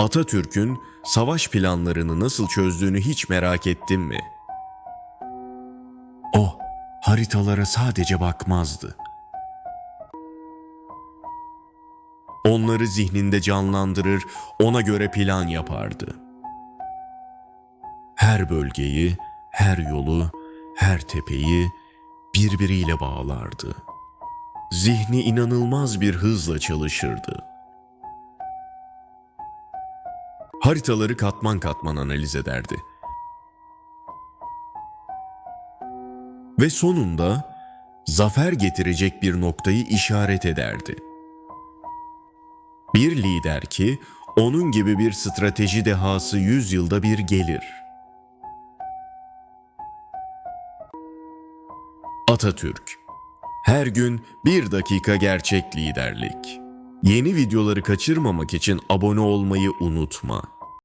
Atatürk'ün savaş planlarını nasıl çözdüğünü hiç merak ettin mi? O haritalara sadece bakmazdı. Onları zihninde canlandırır, ona göre plan yapardı. Her bölgeyi, her yolu, her tepeyi birbiriyle bağlardı. Zihni inanılmaz bir hızla çalışırdı. Haritaları katman katman analiz ederdi. Ve sonunda zafer getirecek bir noktayı işaret ederdi. Bir lider ki onun gibi bir strateji dehası yüz yılda bir gelir. Atatürk Her gün bir dakika gerçek liderlik. Yeni videoları kaçırmamak için abone olmayı unutma.